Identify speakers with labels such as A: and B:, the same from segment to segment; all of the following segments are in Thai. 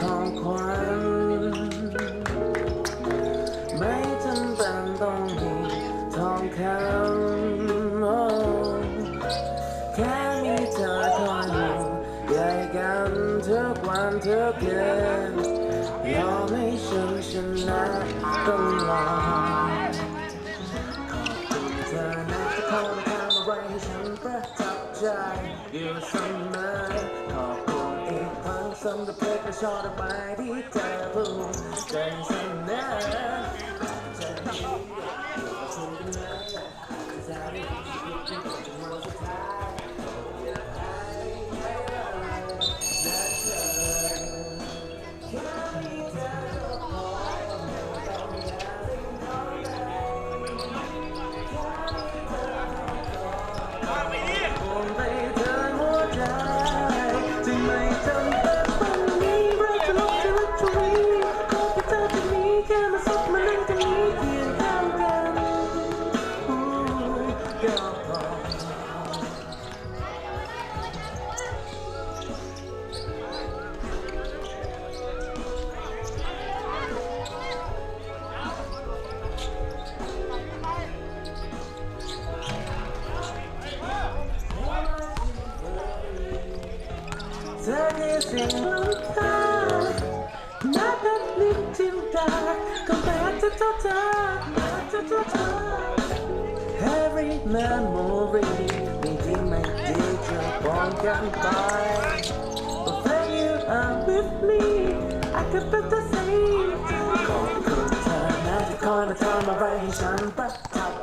A: ของขวัญไม่จำเป็นต้องมีทองคำแค่มีเธอคอยอยู่ใยกันทุกวันทุกเย็น the purpose of the mighty devil. Every memory making time, day jump on gone by. But when you are with me, I can feel the same. to cold time, magic on the time, my radiation, but top.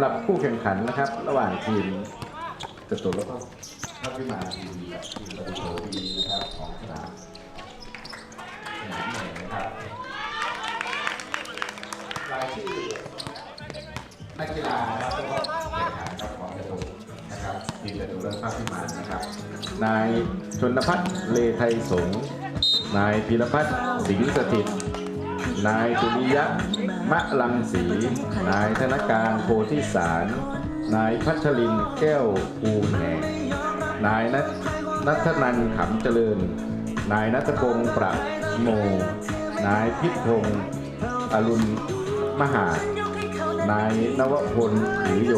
A: หรับคู่แข่งขันนะ
B: ครับ ระหว่างทีมจตุรแล้วก็ทัพพิมานทีมกับทีมปฏิโภดีนะครับของสนามสนามหนึ่งนะครับรายชื่อนักกีฬานะครับก็แข่งขันกับของจตุรนะครับทีมจตุรและทัพพิมานนะครับนายชนพัฒน์เลไทยสงนายพีรพัฒน์สิงห์สถิต นายตุนิยะมะลังสี นายธนการโพธิสาร นายพัชรินแก้วภูแหงนายนัทนัทนันขำเจริญ นายนัทพงศ์ประโม นายพิพงศ์อรุณมหา นายนวพลหรือโย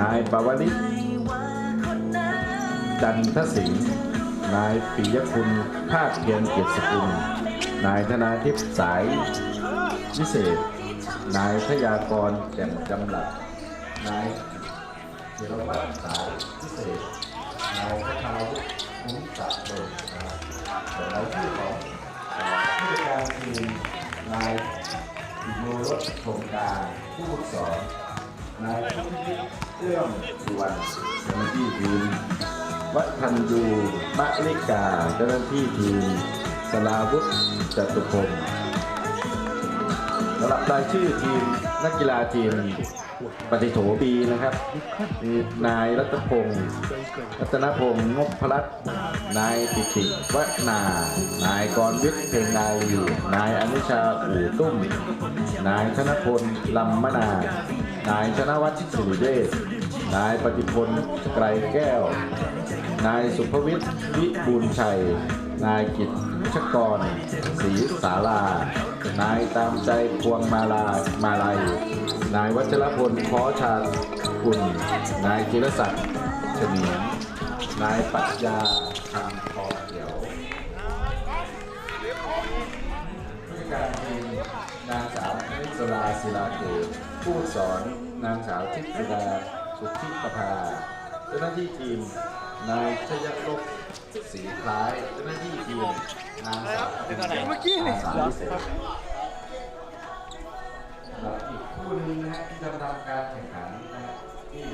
B: นายปวริศจันทสิงห์นายปิยคุณภาคเพียรเกียรติสกุล นายธนาทิพย์สายวิเศษ นายทยากรแจ่มจำหลัดนายเจรวัตรสายวิเศษ นายพทาวุฒิคุ้มสะดมนะครับส่วนรายชื่อของผู้จัดการทีมนายอิโมรสชมการผู้ฝึกสอนนายพุทธิเอื้อมสุวรรณเจ้าหน้าที่ทีมวัฒนยูมะลิกาเจ้าหน้าที่ทีมสลาวุธ จตุพงศ์สำหรับรายชื่อทีมนักกีฬาทีมปฏิโถบีนะครับมีนายรัตพงศ์รัตนพงศ์นพรัตน์นายปิติวนานายกรวิทย์เพลงนาลีนายอนุชาอู่ตุ้ม นายธนพลลำมนา นายชนวัฒน์สิริเดชนายปฏิพลไกรแก้ว นายสุภวิทย์วิบูลชัย นายกิตชกรศรีสาลา นายตามใจพวงมาลามาลัย นายวัชรพลพอชากุลนายจิรศักดิ์เฉนียนนายปรัชญาคำทองเขียวผู้จัดการทีมนางสาวนิสราศิลาเกตผู้สอนนางสาวทิพย์สุดาสุทธิประภาเจ้าหน้าที่ทีม นายชยลบศรีคล้ายเจ้าหน้าที่ทีมนางสาวเมื่อกี้นี่สาวเศษแล้วอีกคู่หนึงนะฮะที่จะทำการแข่งขันนะที่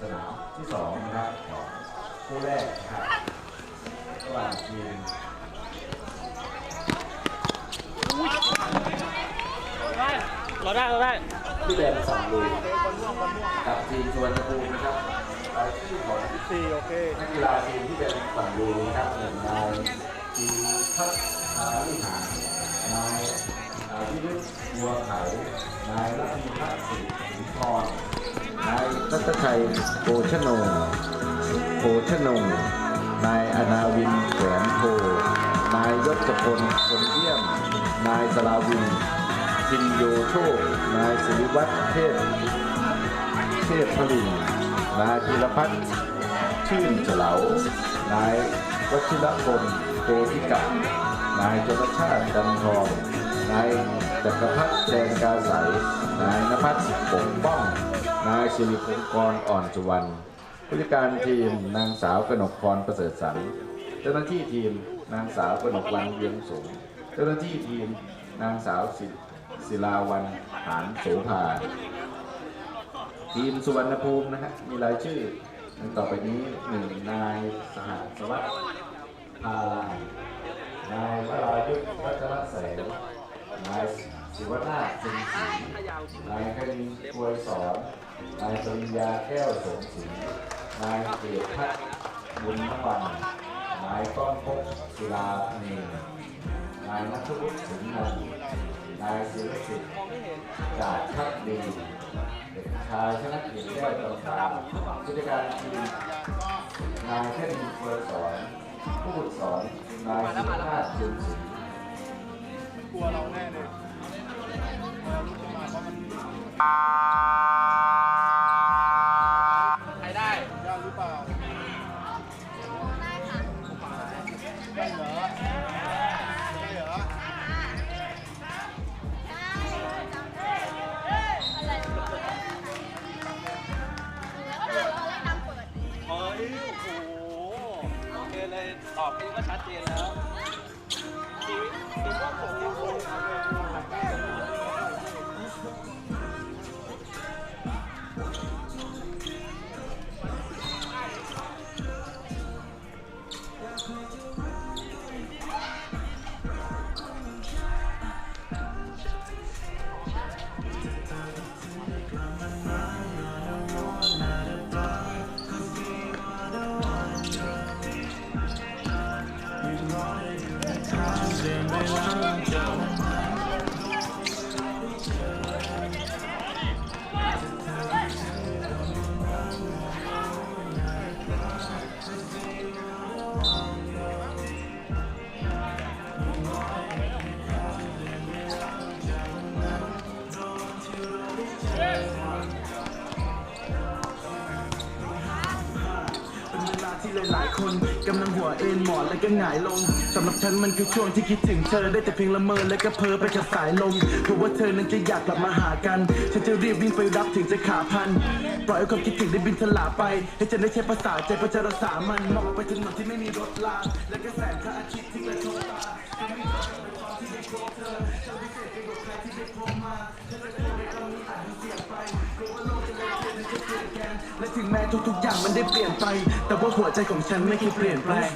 B: สนามที่สองนะครับของคู่แรกครับระหว่างทีม
C: เราได้เราได้
B: ที่แดนสั่งลุยกับทีมชวนภูมินะครับายชื่อของ
C: สี่โอเค
B: นักกีฬาทีมที่แดนสั่งลุยนะครับหนึ่งนายทีมพัฒนาวิหารนายอาวิรุธบัวไขนายรัตนีพัฒน์สิริพรนายรัตชัยโภชนงโภชนงนายอนาวินแสนโพนายยศพลคนเยี่ยม นายสลาวินพินโยโชคนายสิริวัฒน์เทพเทพพลิน นายธีรพัฒน์ชื่นเฉลานายวชิรพลโพธิกะนายจรชาติจันทอง นายจักรพัฒน์แดนกาใสนายนภัสปกป้อง นายสิริพงกรอ่อนสุวรรณผู้จัดการทีมนางสาวกนกพรประเสริฐสรรเจ้าหน้าที่ทีมนางสาวกนกวันเวียงสงเจ้าหน้าที่ทีมนางสาวศิลาวันหานโสภา ทีมสุวรรณภูมินะฮะมีรายชื่อดังต่อไปนี้หนึ่งนายสหัสวัสดิ์พาลายนายวรายุทธวัชรแสงนายศิวนาถจึงศรีนายคณินควยสอนนายปริญญาแก้วสงศรีนายเกียรติพัฒน์บุญนวันนายก้องพบศิลาเนยนายนัทวุฒิสิงห์นันท์นายศิรสิทธิ์จาดพักดี เด็กชายชนะเกียรติแก้วตองตาผู้จัดการทีมายเทพบุตรเฟิร์สอนผู้ฝึกสอนนายสุภาพจุนศรี
D: กลัวเราแน่เลยเราลุกขึ้นมาเพราะมัน ก็
C: ชัดเจนำลั
E: งหัวเอ็นหมอนแล้วก็หงายลงสำหรับฉันมันคือช่วงที่คิดถึงเธอได้แต่เพียงละเมอและก็เพ้อไปกับสายลมเพราะว่าเธอนั้นจะอยากกลับมาหากัน ฉันจะรีบวิ่งไปรับถึงจะขาพัน ปล่อยให้ความคิดถึงได้บินทลาไป ให้ฉันได้ใช้ภาษาใจเพื่อจะรักษามันมองไปถึงถนนที่ไม่มีรถลาและก็แสงพระอาทิตย์ที่กระทบตา แม้ทุกๆอย่างมันได้เปลี่ยนไป แต่ว่าหัวใจของฉันไม่เคยเปลี่ยนแปลง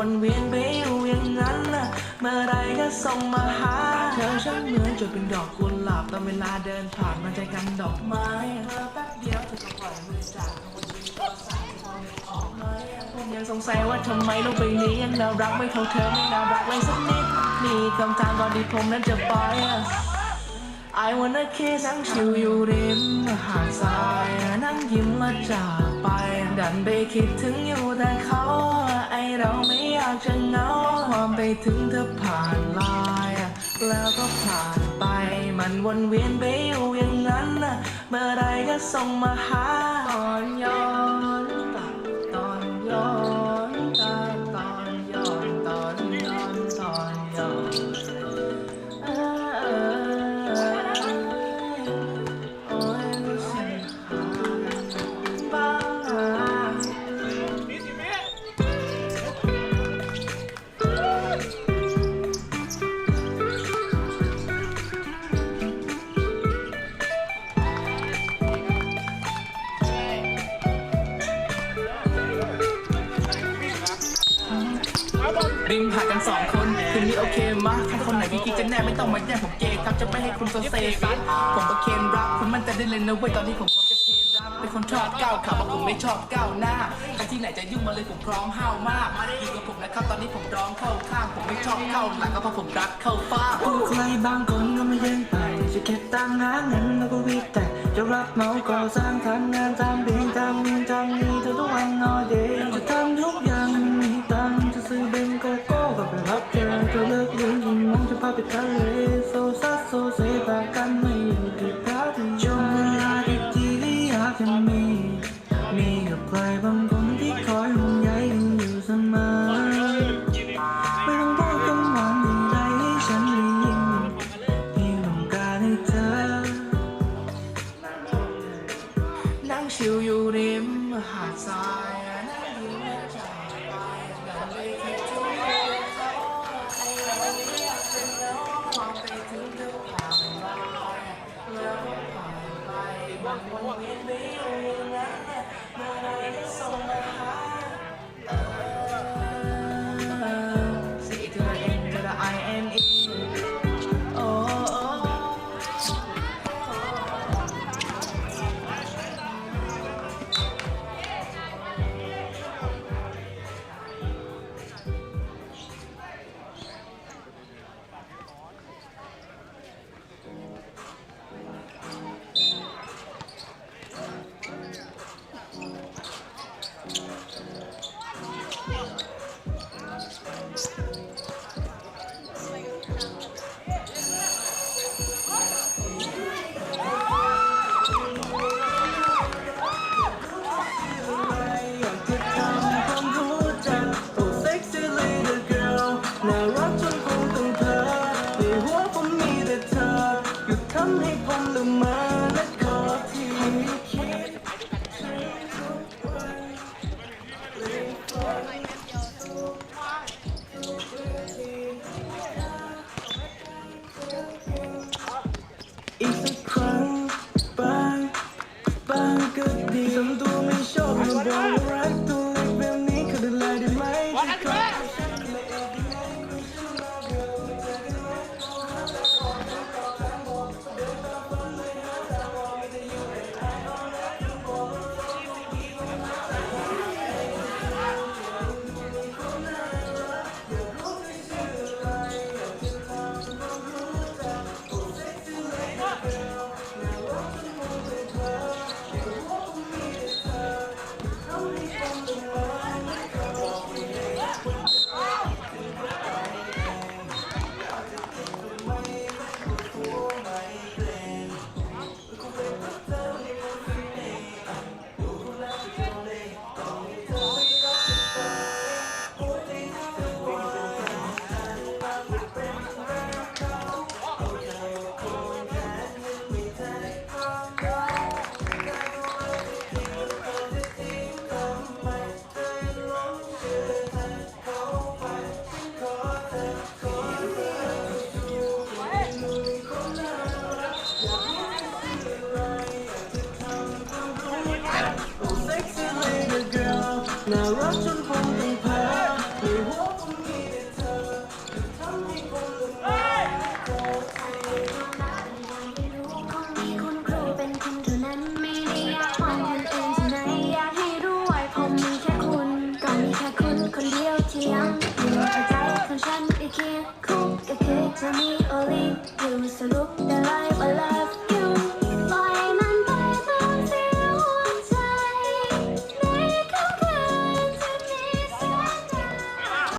F: ว
E: น
F: เวียนไปอยู่อย่างนั้นนะเมื่อไรก็ส่งมาหา เธอฉันเหมือนจดเป็นดอกกุหลาบตอนเวลาเดินผ่านมันใจกันดอกไม้เธอแป๊บเดียวเธอก็ปล่อยมือจากวันนี้ก็สายทองออกมาผมยังสงสัยว่าทำไมโลกใบนี้ยังน่ารักไม่เท่าเธอไม่น่ารักเลยสักนิดมีคำถามก่อนที่ผมนั้นจะไปอะ I wanna kiss นั่งชิวอยู่ริมหาดทรายนั่งยิ้มและจากไป ดันไปคิดถึงอยู่แต่เขาไอเราากจะเหงาความไปถึงเธอผ่านลายแล้วก็ผ่านไป
A: มันวนเวียนไปอยู่อย่างนั้นนะเมื่อไรก็ส่งมาหาตอนย้อนกลับตอนย้อน ริมหาดกันสองคนคืนนี้โอเคมะถ้าคนไหนพี่กิ๊กกันแน่ไม่ต้องมาแย่งผมเกย์ครับจะไม่ให้คุณโซเซซัดผมก็เคนรับคุณมั่นใจได้เลยนะเว้ยตอนนี้ผมพร้อมจะเทรับเป็นคนชอบก้าวขาว่าผมไม่ชอบก้าวหน้าใครที่ไหนจะยุ่งมาเลยผมพร้อมห้าวมากอยู่กับผมนะครับตอนนี้ผมร้องเข้าข้างผมไม่ชอบเข้าหลังก็เพราะผมรักเข้าฟ้าผู้ใครบางคนก็ไม่เดินไปจะเก็บตังค์หาเงินแล้วก็วิแต่จะรับเหมาก่อสร้างทำงานทำเพลงทำนู่นทำนี่ทุกวันนอเดย์ำให้ผมละเมอ